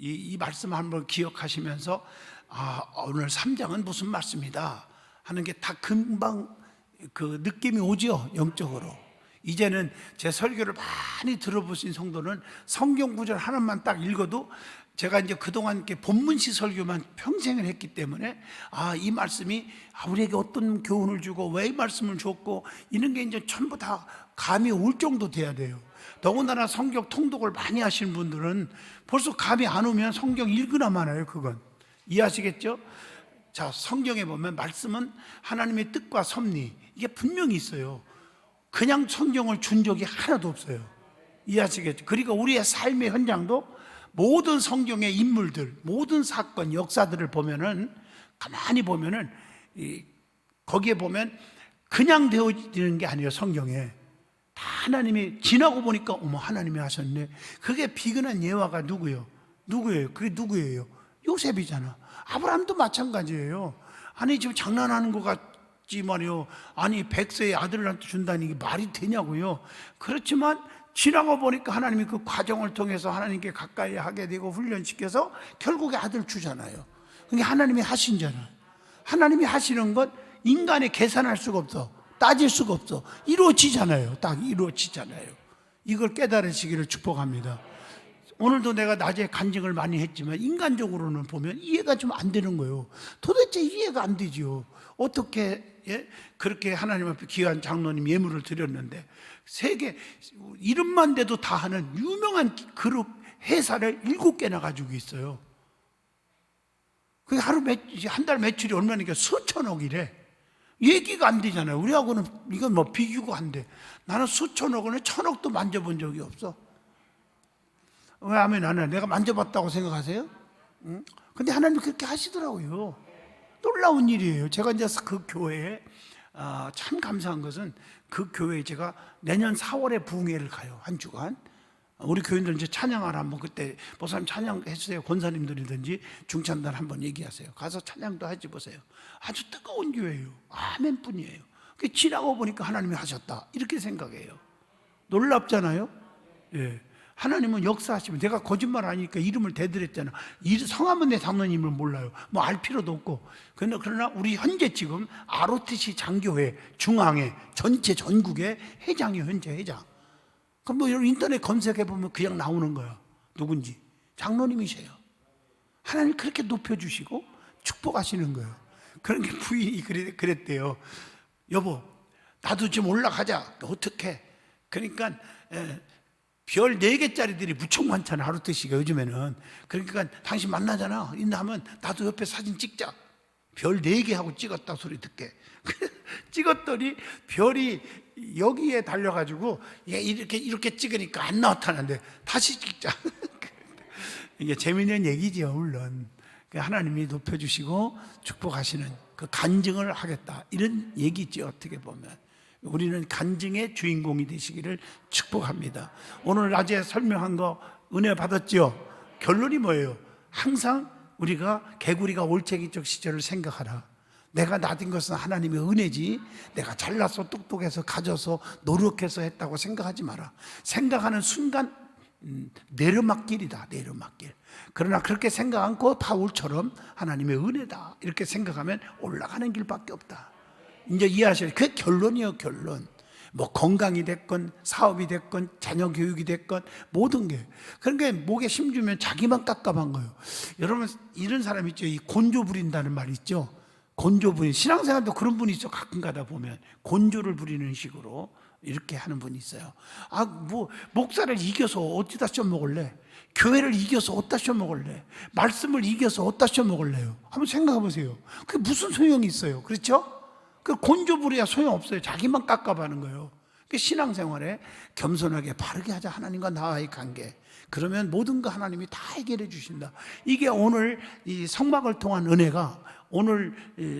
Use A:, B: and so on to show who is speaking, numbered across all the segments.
A: 이, 이 말씀 한번 기억하시면서 아 오늘 3장은 무슨 말씀이다 하는 게 다 금방 그 느낌이 오죠 영적으로 이제는 제 설교를 많이 들어보신 성도는 성경 구절 하나만 딱 읽어도 제가 이제 그동안 이렇게 본문시 설교만 평생을 했기 때문에 아 이 말씀이 아, 우리에게 어떤 교훈을 주고 왜 이 말씀을 줬고 이런 게 이제 전부 다 감이 올 정도 돼야 돼요. 더군다나 성경 통독을 많이 하시는 분들은 벌써 감이 안 오면 성경 읽으나 마나요, 그건. 이해하시겠죠? 자, 성경에 보면 말씀은 하나님의 뜻과 섭리, 이게 분명히 있어요. 그냥 성경을 준 적이 하나도 없어요. 이해하시겠죠? 그리고 우리의 삶의 현장도 모든 성경의 인물들, 모든 사건, 역사들을 보면은 가만히 보면은 이, 거기에 보면 그냥 되어지는 게 아니에요, 성경에. 다 하나님이 지나고 보니까 어머 하나님이 하셨네. 그게 비근한 예화가 누구예요? 누구예요? 그게 누구예요? 요셉이잖아. 아브라함도 마찬가지예요. 아니 지금 장난하는 것 같지 말이요. 아니 백세의 아들한테 준다니 이게 말이 되냐고요. 그렇지만 지나고 보니까 하나님이 그 과정을 통해서 하나님께 가까이 하게 되고 훈련시켜서 결국에 아들 주잖아요. 그게 하나님이 하신 잖아. 하나님이 하시는 건 인간이 계산할 수가 없어. 따질 수가 없어. 이루어지잖아요. 딱 이루어지잖아요. 이걸 깨달으시기를 축복합니다. 오늘도 내가 낮에 간증을 많이 했지만 인간적으로는 보면 이해가 좀 안 되는 거예요. 도대체 이해가 안 되지요. 어떻게 예? 그렇게 하나님 앞에 귀한 장로님 예물을 드렸는데 세계 이름만 대도 다 하는 유명한 그룹 회사를 일곱 개나 가지고 있어요. 그게 하루 한 달 매출이 얼마니까 수천억이래. 얘기가 안 되잖아요. 우리하고는 이건 뭐 비교가 안 돼. 나는 수천억은 천억도 만져본 적이 없어. 왜 아멘 안 해? 내가 만져봤다고 생각하세요? 응? 근데 하나님 그렇게 하시더라고요. 놀라운 일이에요. 제가 이제 그 교회에 아, 참 감사한 것은 그 교회에 제가 내년 4월에 부흥회를 가요. 한 주간. 우리 교인들 이제 찬양하라 한번 그때 보사님 찬양 해주세요. 권사님들이든지 중찬단 한번 얘기하세요. 가서 찬양도 하지 보세요. 아주 뜨거운 교회예요. 아멘뿐이에요. 그 지나고 보니까 하나님이 하셨다. 이렇게 생각해요. 놀랍잖아요. 예. 하나님은 역사하시면 내가 거짓말 아니니까 이름을 대드렸잖아. 이 성함은 내 장로님을 몰라요. 뭐 알 필요도 없고. 그러나, 그러나 우리 현재 지금 ROTC 장교회 중앙회 전체 전국의 회장이 현재 회장. 그럼 뭐 인터넷 검색해 보면 그냥 나오는 거야. 누군지 장로님이세요. 하나님 그렇게 높여 주시고 축복하시는 거예요. 그런 게 부인이 그랬, 그랬대요. 여보, 나도 좀 올라가자. 어떻게? 그러니까 에, 별 4개짜리들이 무척 많잖아. 하루 뜻이가 요즘에는. 그러니까 당신 만나잖아. 있나 하면 나도 옆에 사진 찍자. 별 4개 하고 찍었다 소리 듣게. 찍었더니 별이 여기에 달려가지고 얘 이렇게 이렇게 찍으니까 안 나타나는데 다시 찍자. 이게 재미있는 얘기죠, 물론. 그 하나님이 높여주시고 축복하시는 그 간증을 하겠다. 이런 얘기죠, 어떻게 보면. 우리는 간증의 주인공이 되시기를 축복합니다. 오늘 낮에 설명한 거 은혜 받았죠? 결론이 뭐예요? 항상 우리가 개구리가 올챙이적 시절을 생각하라. 내가 나딘 것은 하나님의 은혜지. 내가 잘나서 똑똑해서 가져서 노력해서 했다고 생각하지 마라. 생각하는 순간 음, 내려막길이다. 내려막길. 그러나 그렇게 생각 않고 바울처럼 하나님의 은혜다. 이렇게 생각하면 올라가는 길밖에 없다. 이제 이해하셔요. 그게 결론이에요, 결론. 뭐 건강이 됐건 사업이 됐건 자녀 교육이 됐건 모든 게 그러니까 목에 힘주면 자기만 깝깝한 거예요. 여러분 이런 사람 있죠. 이 곤조 부린다는 말 있죠. 곤조 부린 신앙생활도 그런 분이 있어 가끔 가다 보면 곤조를 부리는 식으로 이렇게 하는 분이 있어요. 아 뭐 목사를 이겨서 어디다 쪄 먹을래? 교회를 이겨서 어디다 쪄 먹을래? 말씀을 이겨서 어디다 쪄 먹을래요? 한번 생각해 보세요. 그게 무슨 소용이 있어요? 그렇죠? 그 곤조부리야 소용없어요. 자기만 깝깝하는 거예요. 그 신앙생활에 겸손하게 바르게 하자. 하나님과 나와의 관계. 그러면 모든 거 하나님이 다 해결해 주신다. 이게 오늘 이 성막을 통한 은혜가 오늘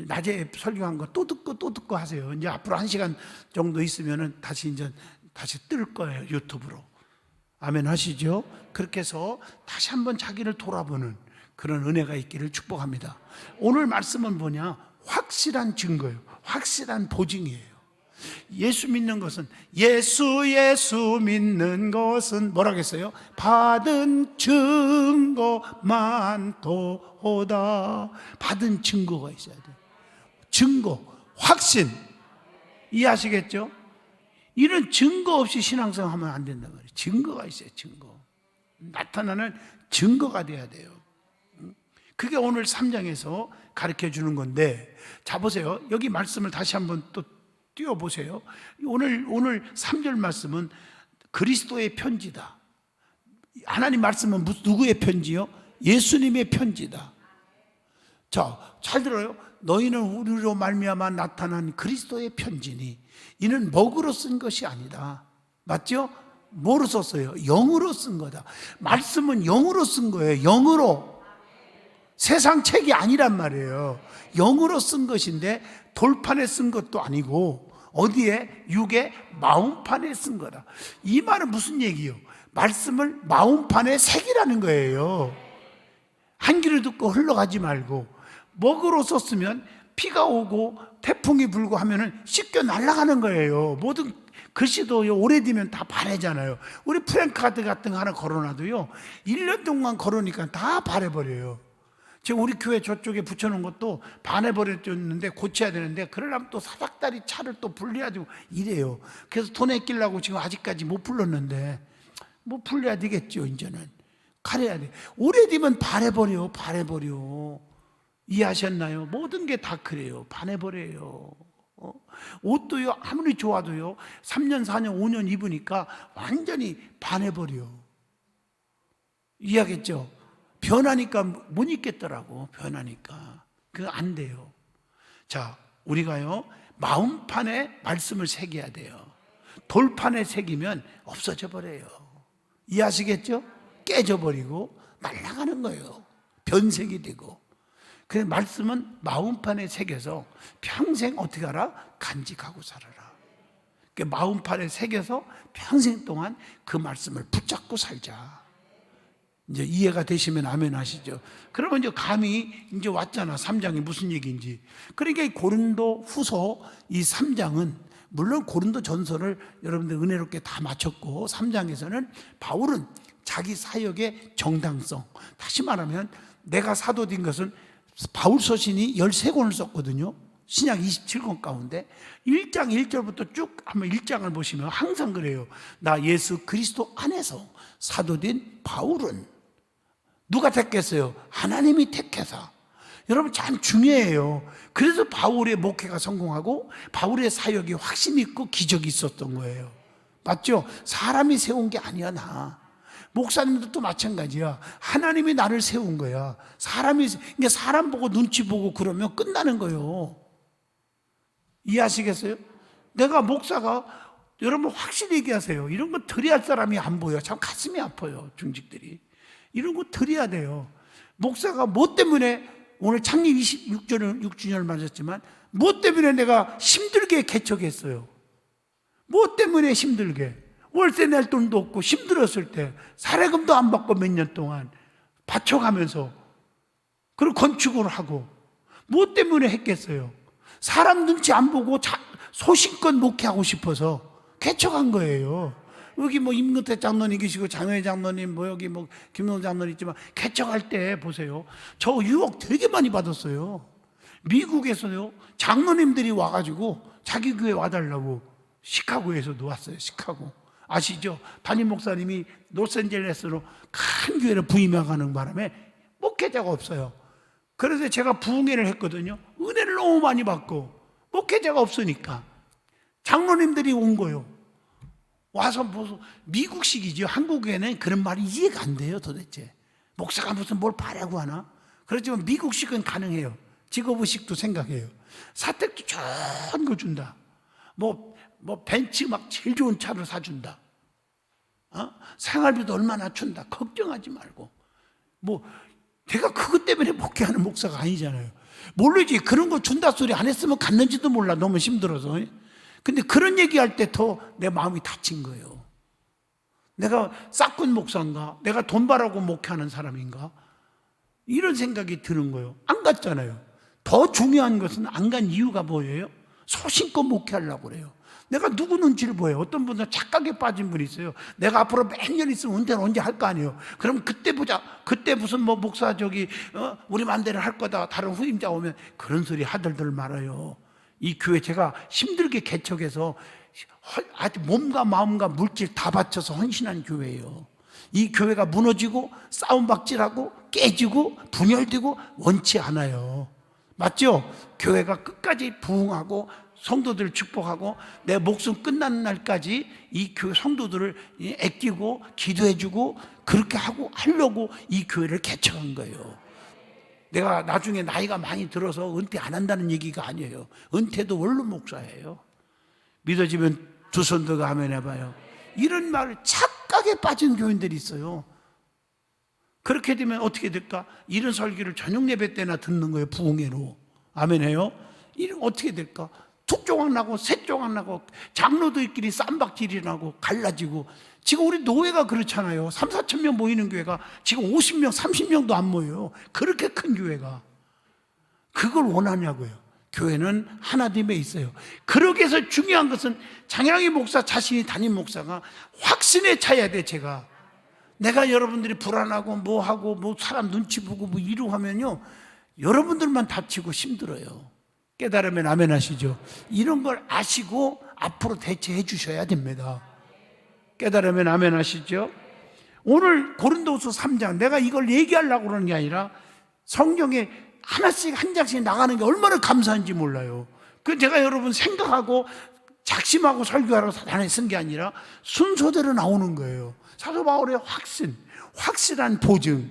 A: 낮에 설교한 거 또 듣고 또 듣고 하세요. 이제 앞으로 한 시간 정도 있으면은 다시 이제 다시 뜰 거예요. 유튜브로. 아멘 하시죠? 그렇게 해서 다시 한번 자기를 돌아보는 그런 은혜가 있기를 축복합니다. 오늘 말씀은 뭐냐? 확실한 증거예요. 확실한 보증이에요. 예수 믿는 것은 예수 예수 믿는 것은 뭐라겠어요? 받은 증거만 도다. 받은 증거가 있어야 돼요. 증거, 확신. 이해하시겠죠? 이런 증거 없이 신앙생활 하면 안 된단 말이에요. 증거가 있어요, 증거. 나타나는 증거가 돼야 돼요. 그게 오늘 3장에서 가르쳐 주는 건데, 자, 보세요. 여기 말씀을 다시 한번 또 띄워보세요. 오늘, 오늘 3절 말씀은 그리스도의 편지다. 하나님 말씀은 무- 누구의 편지요? 예수님의 편지다. 자, 잘 들어요. 너희는 우리로 말미암아 나타난 그리스도의 편지니 이는 먹으로 쓴 것이 아니다. 맞죠? 뭐로 썼어요? 영으로 쓴 거다. 말씀은 영으로 쓴 거예요. 영으로. 세상 책이 아니란 말이에요. 영으로 쓴 것인데 돌판에 쓴 것도 아니고 어디에 육의 마음판에 쓴 거다. 이 말은 무슨 얘기요? 말씀을 마음판에 새기라는 거예요. 한 귀를 듣고 흘러가지 말고 먹으로 썼으면 비가 오고 태풍이 불고 하면은 씻겨 날아가는 거예요. 모든 글씨도 오래되면 다 바래잖아요. 우리 프랭카드 같은 거 하나 걸어놔도요. 1년 동안 걸으니까 다 바래버려요. 지금 우리 교회 저쪽에 붙여놓은 것도 반해버렸는데 고쳐야 되는데 그러려면 또 사닥다리 차를 또 불려가지고 이래요. 그래서 돈 아끼려고 지금 아직까지 못 불렀는데 뭐 불려야 되겠죠 이제는 가려야 돼. 오래되면 반해버려 반해버려. 이해하셨나요? 모든 게 다 그래요. 반해버려요. 어? 옷도요 아무리 좋아도요 3년 4년 5년 입으니까 완전히 반해버려. 이해하겠죠? 변하니까 못 입겠더라고. 변하니까. 그거 안 돼요. 자, 우리가요, 마음판에 말씀을 새겨야 돼요. 돌판에 새기면 없어져 버려요. 이해하시겠죠? 깨져 버리고 날아가는 거예요. 변색이 되고. 그 말씀은 마음판에 새겨서 평생 어떻게 하라? 간직하고 살아라. 그 마음판에 새겨서 평생 동안 그 말씀을 붙잡고 살자. 이제 이해가 되시면 아멘 하시죠. 그러면 이제 감이 이제 왔잖아. 3장이 무슨 얘기인지. 그러니까 이 고린도 후서 이 3장은 물론 고린도 전서를 여러분들 은혜롭게 다 마쳤고 3장에서는 바울은 자기 사역의 정당성. 다시 말하면 내가 사도된 것은 바울 서신이 13권을 썼거든요. 신약 27권 가운데 1장 1절부터 쭉 한번 1장을 보시면 항상 그래요. 나 예수 그리스도 안에서 사도된 바울은 누가 택했어요? 하나님이 택해서. 여러분 참 중요해요. 그래서 바울의 목회가 성공하고 바울의 사역이 확신 있고 기적이 있었던 거예요. 맞죠? 사람이 세운 게 아니야 나. 목사님도 또 마찬가지야. 하나님이 나를 세운 거야. 사람이 그러니까 사람 보고 눈치 보고 그러면 끝나는 거예요. 이해하시겠어요? 내가 목사가 여러분 확실히 얘기하세요. 이런 거 드려야 할 사람이 안 보여. 참 가슴이 아파요. 중직들이. 이런 거 드려야 돼요. 목사가 뭐 때문에 오늘 창립 26주년, 6주년을 맞았지만 뭐 때문에 내가 힘들게 개척했어요. 뭐 때문에 힘들게. 월세 낼 돈도 없고 힘들었을 때 사례금도 안 받고 몇 년 동안 바쳐가면서 그리고 건축을 하고 뭐 때문에 했겠어요? 사람 눈치 안 보고 자, 소신껏 목회하고 싶어서 개척한 거예요. 여기 뭐 임근태 장로님 계시고 장회 장로님 뭐 여기 뭐 김노 장로님 있지만 개척할 때 보세요. 저 유혹 되게 많이 받았어요. 미국에서요 장로님들이 와가지고 자기 교회 와달라고 시카고에서도 왔어요. 시카고 아시죠? 담임 목사님이 로스앤젤레스로 큰 교회를 부임해가는 바람에 목회자가 없어요. 그래서 제가 부흥회를 했거든요. 은혜를 너무 많이 받고 목회자가 없으니까 장로님들이 온 거요. 와서 무슨 미국식이죠. 한국에는 그런 말이 이해가 안 돼요, 도대체. 목사가 무슨 뭘 바라고 하나? 그렇지만 미국식은 가능해요. 직업의식도 생각해요. 사택도 좋은 거 준다. 뭐, 뭐 벤츠 막 제일 좋은 차를 사준다. 어? 생활비도 얼마나 준다. 걱정하지 말고. 뭐, 내가 그것 때문에 목회하는 목사가 아니잖아요. 모르지. 그런 거 준다 소리 안 했으면 갔는지도 몰라. 너무 힘들어서. 근데 그런 얘기할 때 더 내 마음이 다친 거예요. 내가 싹군 목사인가? 내가 돈 바라고 목회하는 사람인가? 이런 생각이 드는 거예요. 안 갔잖아요. 더 중요한 것은 안 간 이유가 뭐예요? 소신껏 목회하려고 그래요. 내가 누구 눈치를 보여요. 어떤 분은 착각에 빠진 분이 있어요. 내가 앞으로 몇년 있으면 은퇴는 언제 할 거 아니에요. 그럼 그때 보자. 그때 무슨 뭐 목사 저기 어, 우리 맘대로 할 거다. 다른 후임자 오면 그런 소리 하들들 말아요. 이 교회 제가 힘들게 개척해서 허- 아주 몸과 마음과 물질 다 바쳐서 헌신한 교회예요. 이 교회가 무너지고 싸움박질하고 깨지고 분열되고 원치 않아요. 맞죠? 교회가 끝까지 부흥하고 성도들을 축복하고 내 목숨 끝나는 날까지 이 교회 성도들을 애끼고 기도해주고 그렇게 하고 하려고 이 교회를 개척한 거예요. 내가 나중에 나이가 많이 들어서 은퇴 안 한다는 얘기가 아니에요. 은퇴도 원로 목사예요. 믿어지면 두 손들과 하면 해봐요. 이런 말을 착각에 빠진 교인들이 있어요. 그렇게 되면 어떻게 될까? 이런 설교를 저녁 예배 때나 듣는 거예요. 부흥회로. 아멘 해요. 이런 어떻게 될까? 툭조각 나고 셋조각 나고 장로들끼리 쌈박질이 나고 갈라지고 지금 우리 노예가 그렇잖아요. 3, 4천 명 모이는 교회가 지금 50명, 30명도 안 모여요. 그렇게 큰 교회가. 그걸 원하냐고요. 교회는 하나님에 있어요. 그러기 위해서 중요한 것은 장양희 목사 자신이 담임 목사가 확신에 차야 돼, 제가. 내가 여러분들이 불안하고 뭐 하고 뭐 사람 눈치 보고 뭐 이러고 하면요. 여러분들만 다치고 힘들어요. 깨달으면 아멘 하시죠. 이런 걸 아시고 앞으로 대처해 주셔야 됩니다. 깨달으면 아멘 하시죠. 오늘 고린도서 3장 내가 이걸 얘기하려고 그러는 게 아니라 성경에 하나씩 한 장씩 나가는 게 얼마나 감사한지 몰라요. 그 제가 여러분 생각하고 작심하고 설교하러 단에 쓴 게 아니라 순서대로 나오는 거예요. 사도 바울의 확신, 확실한 보증.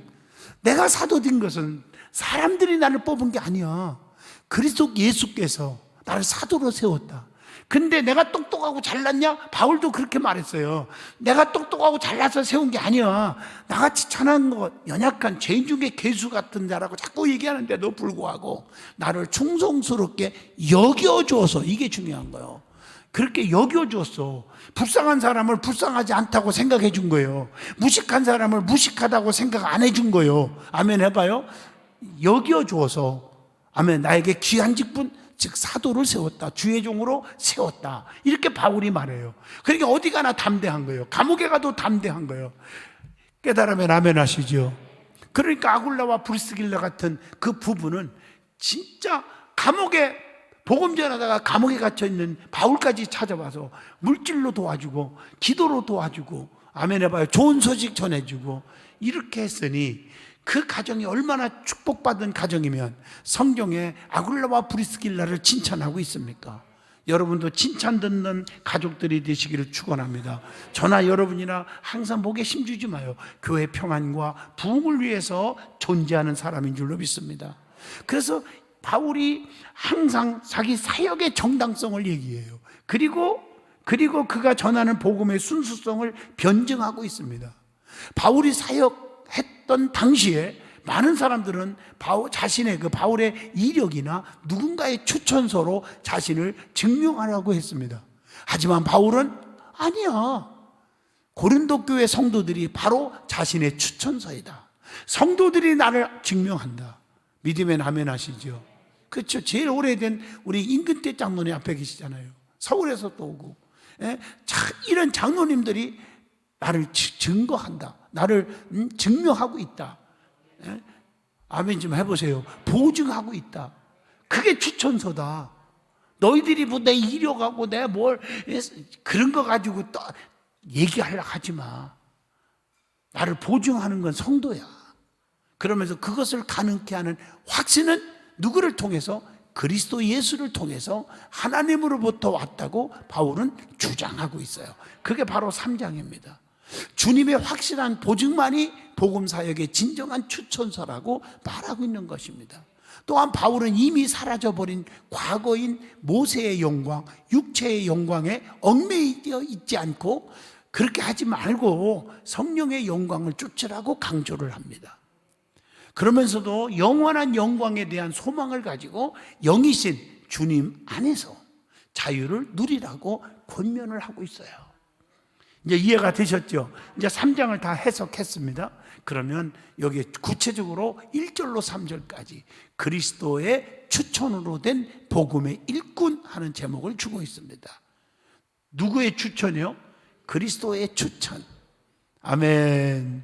A: 내가 사도 된 것은 사람들이 나를 뽑은 게 아니야. 그리스도 예수께서 나를 사도로 세웠다. 근데 내가 똑똑하고 잘났냐? 바울도 그렇게 말했어요. 내가 똑똑하고 잘나서 세운 게 아니야. 나같이 천한 것, 연약한 죄인 중에 개수 같은 자라고 자꾸 얘기하는데도 불구하고 나를 충성스럽게 여겨줘서 이게 중요한 거예요. 그렇게 여겨줬어. 불쌍한 사람을 불쌍하지 않다고 생각해 준 거예요. 무식한 사람을 무식하다고 생각 안 해 준 거예요. 아멘 해봐요. 여겨줘서, 아멘, 나에게 귀한 직분, 즉 사도를 세웠다. 주의 종으로 세웠다. 이렇게 바울이 말해요. 그러니까 어디 가나 담대한 거예요. 감옥에 가도 담대한 거예요. 깨달으면 아멘 하시죠. 그러니까 아굴라와 브리스길라 같은 그 부부는 진짜 감옥에 복음 전하다가 감옥에 갇혀 있는 바울까지 찾아와서 물질로 도와주고 기도로 도와주고 아멘 해봐요. 좋은 소식 전해주고 이렇게 했으니 그 가정이 얼마나 축복받은 가정이면 성경에 아굴라와 브리스길라를 칭찬하고 있습니까? 여러분도 칭찬 듣는 가족들이 되시기를 축원합니다. 저나 여러분이나 항상 목에 힘주지 마요. 교회 평안과 부흥을 위해서 존재하는 사람인 줄로 믿습니다. 그래서 바울이 항상 자기 사역의 정당성을 얘기해요. 그리고 그리고 그가 전하는 복음의 순수성을 변증하고 있습니다. 바울이 사역 했던 당시에 많은 사람들은 바울 자신의 그 바울의 이력이나 누군가의 추천서로 자신을 증명하려고 했습니다. 하지만 바울은 아니야. 고린도 교회 성도들이 바로 자신의 추천서이다. 성도들이 나를 증명한다. 믿으면 아멘 하시죠. 그렇죠. 제일 오래된 우리 임근태 장로님 앞에 계시잖아요. 서울에서 또 오고. 예? 자, 이런 장로님들이 나를 지- 증거한다. 나를 음, 증명하고 있다. 예? 아멘 좀 해보세요. 보증하고 있다. 그게 추천서다. 너희들이 뭐 내 이력하고 내 뭘 그런 거 가지고 또 얘기하려고 하지 마. 나를 보증하는 건 성도야. 그러면서 그것을 가능케 하는 확신은 누구를 통해서 그리스도 예수를 통해서 하나님으로부터 왔다고 바울은 주장하고 있어요. 그게 바로 3장입니다. 주님의 확실한 보증만이 복음 사역의 진정한 추천서라고 말하고 있는 것입니다. 또한 바울은 이미 사라져버린 과거인 모세의 영광, 육체의 영광에 얽매이어 있지 않고 그렇게 하지 말고 성령의 영광을 쫓으라고 강조를 합니다. 그러면서도 영원한 영광에 대한 소망을 가지고 영이신 주님 안에서 자유를 누리라고 권면을 하고 있어요. 이제 이해가 되셨죠? 이제 3장을 다 해석했습니다. 그러면 여기 구체적으로 1절로 3절까지 그리스도의 추천으로 된 복음의 일꾼 하는 제목을 주고 있습니다. 누구의 추천이요? 그리스도의 추천. 아멘.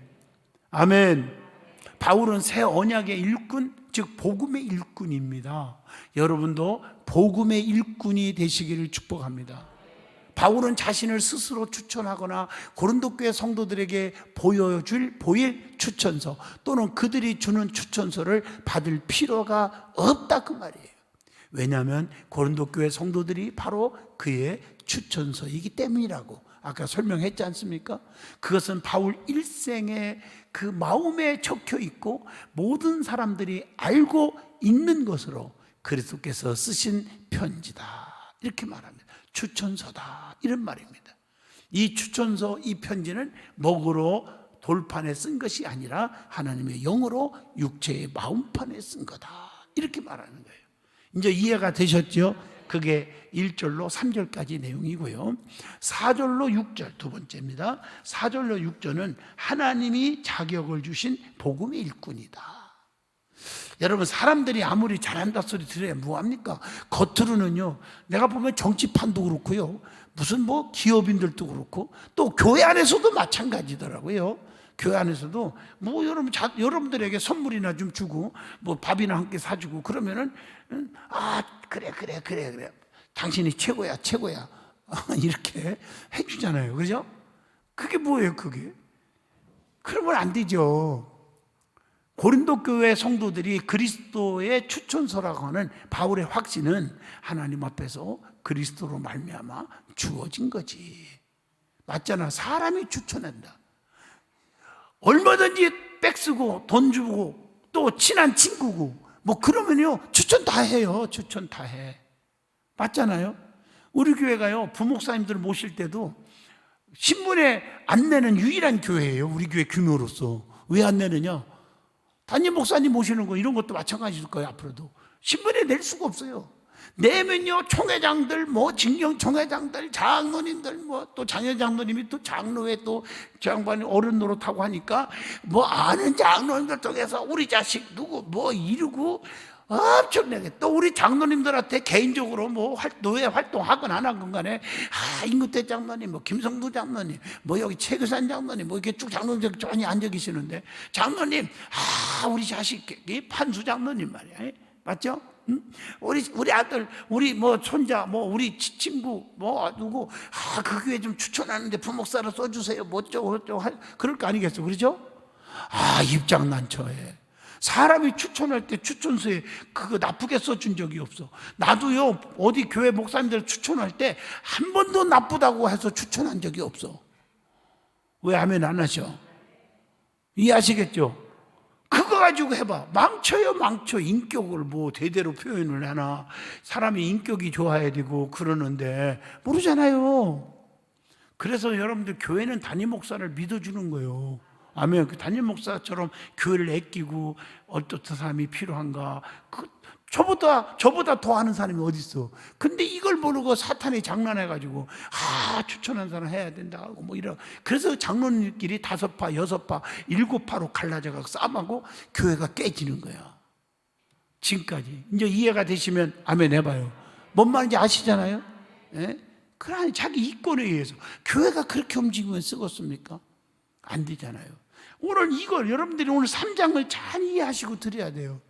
A: 아멘. 바울은 새 언약의 일꾼, 즉 복음의 일꾼입니다. 여러분도 복음의 일꾼이 되시기를 축복합니다. 바울은 자신을 스스로 추천하거나 고린도 교회 성도들에게 보여줄 보일 추천서 또는 그들이 주는 추천서를 받을 필요가 없다 그 말이에요. 왜냐하면 고린도 교회 성도들이 바로 그의 추천서이기 때문이라고 아까 설명했지 않습니까? 그것은 바울 일생의 그 마음에 적혀 있고 모든 사람들이 알고 있는 것으로 그리스도께서 쓰신 편지다 이렇게 말합니다. 추천서다 이런 말입니다. 이 추천서 이 편지는 먹으로 돌판에 쓴 것이 아니라 하나님의 영으로 육체의 마음판에 쓴 거다 이렇게 말하는 거예요. 이제 이해가 되셨죠? 그게 1절로 3절까지 내용이고요. 4절로 6절 두 번째입니다. 4절로 6절은 하나님이 자격을 주신 복음의 일꾼이다. 여러분 사람들이 아무리 잘한다 소리 들어야 뭐합니까? 겉으로는요. 내가 보면 정치판도 그렇고요. 무슨 뭐 기업인들도 그렇고 또 교회 안에서도 마찬가지더라고요. 교회 안에서도 뭐 여러분 자, 여러분들에게 선물이나 좀 주고 뭐 밥이나 함께 사주고 그러면은 음, 아 그래 그래 그래 그래 당신이 최고야 최고야 이렇게 해주잖아요. 그죠? 그게 뭐예요 그게? 그러면 안 되죠. 고린도 교회 성도들이 그리스도의 추천서라고 하는 바울의 확신은 하나님 앞에서 그리스도로 말미암아 주어진 거지. 맞잖아. 사람이 추천한다. 얼마든지 백 쓰고 돈 주고 또 친한 친구고 뭐 그러면요 추천 다 해요. 추천 다 해. 맞잖아요. 우리 교회가요 부목사님들 모실 때도 신문에 안 내는 유일한 교회예요. 우리 교회 규모로서 왜 안 내느냐? 담임 목사님 모시는 거 이런 것도 마찬가지일 거예요. 앞으로도 신문에 낼 수가 없어요. 내면요 총회장들 뭐 진경 총회장들 장로님들 뭐 또 장현 장로님이 또 장로회 또 장관이 어른 노릇하고 하니까 뭐 아는 장로님들 통해서 우리 자식 누구 뭐 이루고 엄청나게 또 우리 장로님들한테 개인적으로 뭐 활- 노예 활동하건 안 하건 간에 아 임구태 장로님 뭐 김성두 장로님 뭐 여기 최규산 장로님 뭐 이렇게 쭉 장로님들 많이 앉아 계시는데 장로님 아 우리 자식이 판수 장로님 말이야 맞죠? 응? 우리 우리 아들 우리 뭐 손자 뭐 우리 치- 친구 뭐 누구 아그 교회 좀 추천하는데 부목사로 써주세요 뭐 어쩌고 할- 그럴 거 아니겠어 그러죠? 아 입장 난처해 사람이 추천할 때 추천서에 그거 나쁘게 써준 적이 없어. 나도요, 어디 교회 목사님들 추천할 때 한 번도 나쁘다고 해서 추천한 적이 없어. 왜 하면 안 하셔? 이해하시겠죠? 그거 가지고 해봐. 망쳐요, 망쳐. 인격을 뭐 대대로 표현을 하나. 사람이 인격이 좋아야 되고 그러는데 모르잖아요. 그래서 여러분들 교회는 담임 목사를 믿어주는 거예요. 아멘. 그 담임 목사처럼 교회를 아끼고 어떻던 사람이 필요한가. 그 저보다 저보다 더 아는 사람이 어디 있어? 근데 이걸 모르고 사탄이 장난해가지고 아 추천한 사람 해야 된다 하고 뭐 이런. 그래서 장로님끼리 다섯 파, 여섯 파, 일곱 파로 갈라져가 싸움하고 교회가 깨지는 거야. 지금까지 이제 이해가 되시면 아멘 해봐요. 뭔 말인지 아시잖아요. 예? 그러니 자기 이권에 의해서 교회가 그렇게 움직이면 쓰겠습니까? 안 되잖아요. 오늘 이걸 여러분들이 오늘 3장을 잘 이해하시고 드려야 돼요.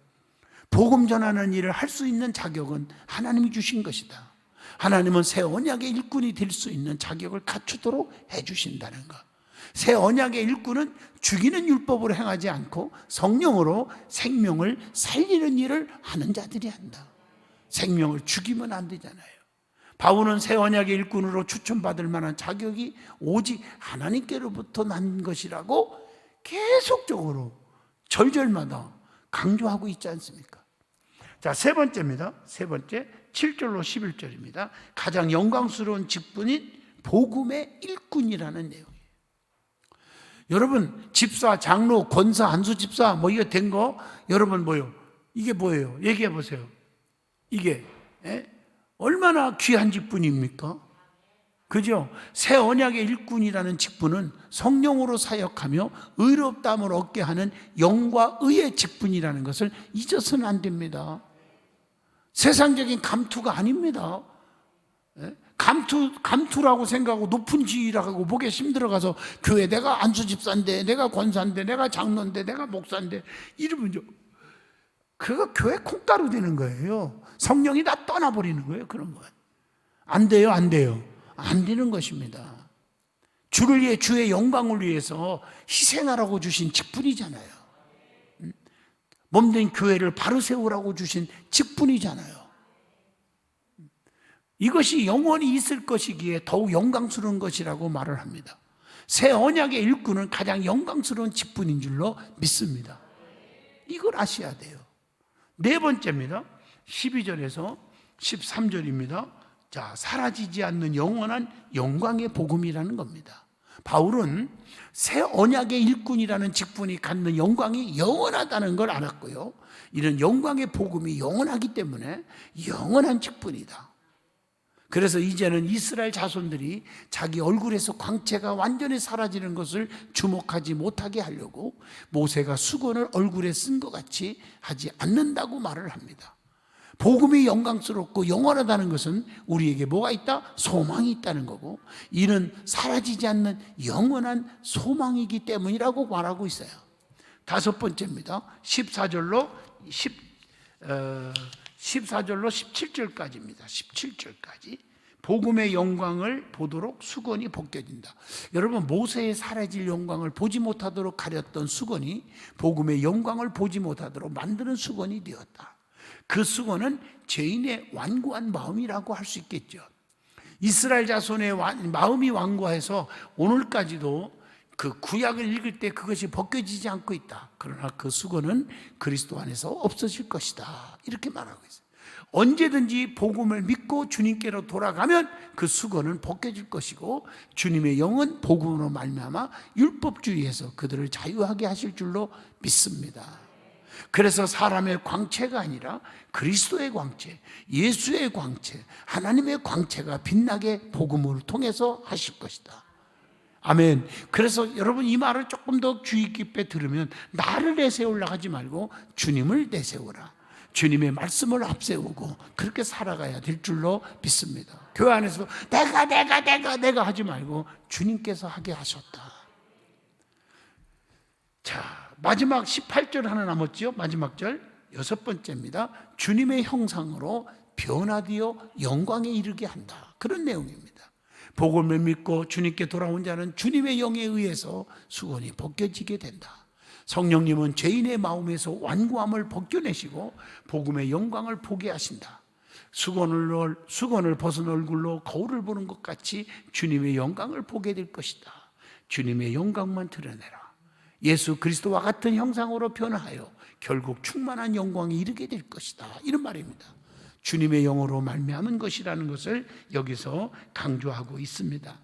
A: 복음 전하는 일을 할 수 있는 자격은 하나님이 주신 것이다. 하나님은 새 언약의 일꾼이 될 수 있는 자격을 갖추도록 해 주신다는 것. 새 언약의 일꾼은 죽이는 율법으로 행하지 않고 성령으로 생명을 살리는 일을 하는 자들이 한다. 생명을 죽이면 안 되잖아요. 바울은 새 언약의 일꾼으로 추천받을 만한 자격이 오직 하나님께로부터 난 것이라고 계속적으로 절절마다 강조하고 있지 않습니까? 자, 세 번째입니다. 세 번째, 7절로 11절입니다. 가장 영광스러운 직분인 복음의 일꾼이라는 내용이에요. 여러분, 집사, 장로, 권사, 한수 집사, 뭐 이거 된 거, 여러분 뭐요? 이게 뭐예요? 얘기해 보세요. 이게, 예? 얼마나 귀한 직분입니까? 그죠? 새 언약의 일꾼이라는 직분은 성령으로 사역하며 의롭다함을 얻게 하는 영과 의의 직분이라는 것을 잊어서는 안 됩니다. 세상적인 감투가 아닙니다. 예? 감투 감투라고 생각하고 높은 지위라고 목에 힘들어가서 교회 내가 안수 집사인데 내가 권사인데 내가 장로인데 내가 목사인데 이러면 좀 그거 교회 콩가루 되는 거예요. 성령이 다 떠나버리는 거예요. 그런 건. 안 돼요, 안 돼요. 안 되는 것입니다. 주를 위해 주의 영광을 위해서 희생하라고 주신 직분이잖아요. 음? 몸된 교회를 바로 세우라고 주신 직분이잖아요. 음? 이것이 영원히 있을 것이기에 더욱 영광스러운 것이라고 말을 합니다. 새 언약의 일꾼은 가장 영광스러운 직분인 줄로 믿습니다. 이걸 아셔야 돼요. 네 번째입니다. 12절에서 13절입니다. 자, 사라지지 않는 영원한 영광의 복음이라는 겁니다. 바울은 새 언약의 일꾼이라는 직분이 갖는 영광이 영원하다는 걸 알았고요. 이런 영광의 복음이 영원하기 때문에 영원한 직분이다. 그래서 이제는 이스라엘 자손들이 자기 얼굴에서 광채가 완전히 사라지는 것을 주목하지 못하게 하려고 모세가 수건을 얼굴에 쓴 것 같이 하지 않는다고 말을 합니다. 복음이 영광스럽고 영원하다는 것은 우리에게 뭐가 있다? 소망이 있다는 거고 이는 사라지지 않는 영원한 소망이기 때문이라고 말하고 있어요. 다섯 번째입니다. 14절로 10, 어, 14절로 17절까지입니다. 17절까지. 복음의 영광을 보도록 수건이 벗겨진다. 여러분, 모세의 사라질 영광을 보지 못하도록 가렸던 수건이 복음의 영광을 보지 못하도록 만드는 수건이 되었다. 그 수건은 죄인의 완고한 마음이라고 할 수 있겠죠. 이스라엘 자손의 완- 마음이 완고해서 오늘까지도 그 구약을 읽을 때 그것이 벗겨지지 않고 있다. 그러나 그 수건은 그리스도 안에서 없어질 것이다. 이렇게 말하고 있어요. 언제든지 복음을 믿고 주님께로 돌아가면 그 수건은 벗겨질 것이고 주님의 영은 복음으로 말미암아 율법주의에서 그들을 자유하게 하실 줄로 믿습니다. 그래서 사람의 광채가 아니라 그리스도의 광채, 예수의 광채, 하나님의 광채가 빛나게 복음을 통해서 하실 것이다. 아멘. 그래서 여러분 이 말을 조금 더 주의 깊게 들으면 나를 내세우려 하지 말고 주님을 내세우라. 주님의 말씀을 앞세우고 그렇게 살아가야 될 줄로 믿습니다. 교회 안에서 내가 내가 내가 내가 하지 말고 주님께서 하게 하셨다. 자, 마지막 18절 하나 남았죠? 마지막 절 여섯 번째입니다. 주님의 형상으로 변화되어 영광에 이르게 한다. 그런 내용입니다. 복음을 믿고 주님께 돌아온 자는 주님의 영에 의해서 수건이 벗겨지게 된다. 성령님은 죄인의 마음에서 완고함을 벗겨내시고 복음의 영광을 보게 하신다. 수건을 수건을 벗은 얼굴로 거울을 보는 것 같이 주님의 영광을 보게 될 것이다. 주님의 영광만 드러내라. 예수 그리스도와 같은 형상으로 변화하여 결국 충만한 영광에 이르게 될 것이다. 이런 말입니다. 주님의 영으로 말미암은 것이라는 것을 여기서 강조하고 있습니다.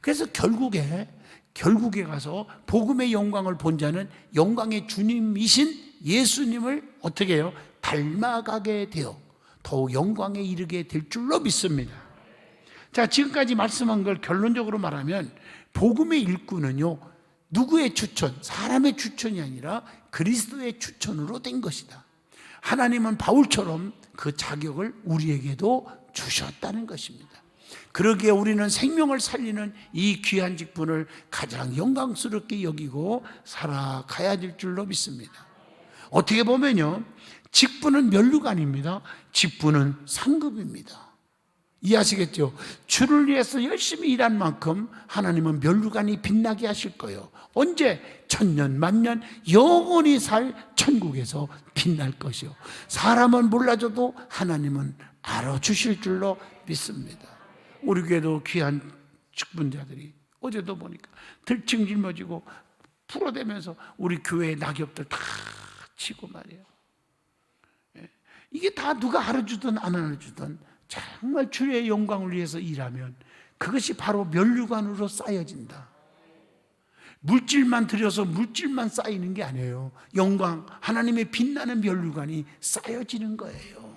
A: 그래서 결국에 결국에 가서 복음의 영광을 본 자는 영광의 주님이신 예수님을 어떻게 해요? 닮아가게 되어 더욱 영광에 이르게 될 줄로 믿습니다. 자, 지금까지 말씀한 걸 결론적으로 말하면 복음의 일꾼은요. 누구의 추천? 사람의 추천이 아니라 그리스도의 추천으로 된 것이다. 하나님은 바울처럼 그 자격을 우리에게도 주셨다는 것입니다. 그러기에 우리는 생명을 살리는 이 귀한 직분을 가장 영광스럽게 여기고 살아가야 될 줄로 믿습니다. 어떻게 보면요. 직분은 면류가 아닙니다. 직분은 상급입니다. 이해하시겠죠? 주를 위해서 열심히 일한 만큼 하나님은 면류관이 빛나게 하실 거예요. 언제? 천년, 만년, 영원히 살 천국에서 빛날 것이요. 사람은 몰라줘도 하나님은 알아주실 줄로 믿습니다. 우리 교회도 귀한 직분자들이 어제도 보니까 들층 짊어지고 풀어대면서 우리 교회의 낙엽들 다 치고 말이에요. 예. 이게 다 누가 알아주든 안 알아주든 정말 주의 영광을 위해서 일하면 그것이 바로 면류관으로 쌓여진다. 물질만 들여서 물질만 쌓이는 게 아니에요. 영광, 하나님의 빛나는 면류관이 쌓여지는 거예요.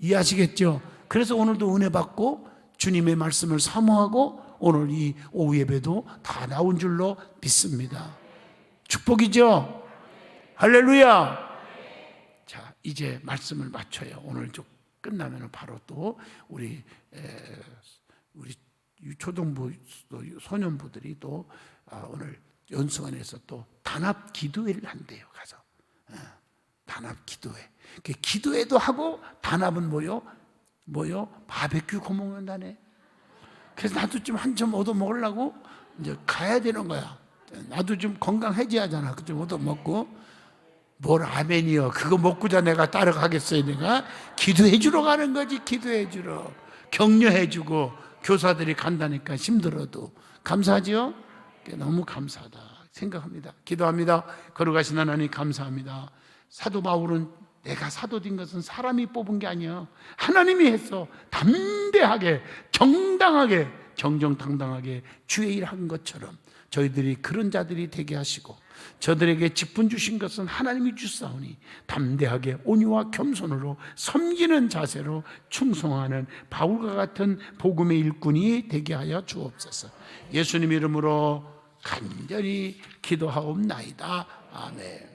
A: 이해하시겠죠? 그래서 오늘도 은혜 받고 주님의 말씀을 사모하고 오늘 이 오후 예배도 다 나온 줄로 믿습니다. 축복이죠? 할렐루야! 자, 이제 말씀을 마쳐요. 오늘 좀 끝나면 바로 또 우리 에, 우리 초등부 또 소년부들이 또 아, 오늘 연수원에서 또 단합 기도회를 한대요. 가서 어, 단합 기도회. 그 기도회도 하고 단합은 뭐요? 뭐요? 바베큐 고먹는다네. 그래서 나도 좀 한 점 얻어 먹으려고 이제 가야 되는 거야. 나도 좀 건강해져야잖아. 그 좀 얻어 먹고 뭘 아멘이요. 그거 먹고자 내가 따라가겠어요. 내가 기도해 주러 가는 거지. 기도해 주러 격려해 주고 교사들이 간다니까 힘들어도 감사하지요. 너무 감사하다 생각합니다. 기도합니다. 걸어가신 하나님 감사합니다. 사도 바울은 내가 사도 된 것은 사람이 뽑은 게 아니야. 하나님이 했어. 담대하게, 정당하게, 정정당당하게 주의 일 한 것처럼 저희들이 그런 자들이 되게 하시고 저들에게 직분 주신 것은 하나님이 주사오니 담대하게 온유와 겸손으로 섬기는 자세로 충성하는 바울과 같은 복음의 일꾼이 되게 하여 주옵소서. 예수님 이름으로 간절히 기도하옵나이다. 아멘.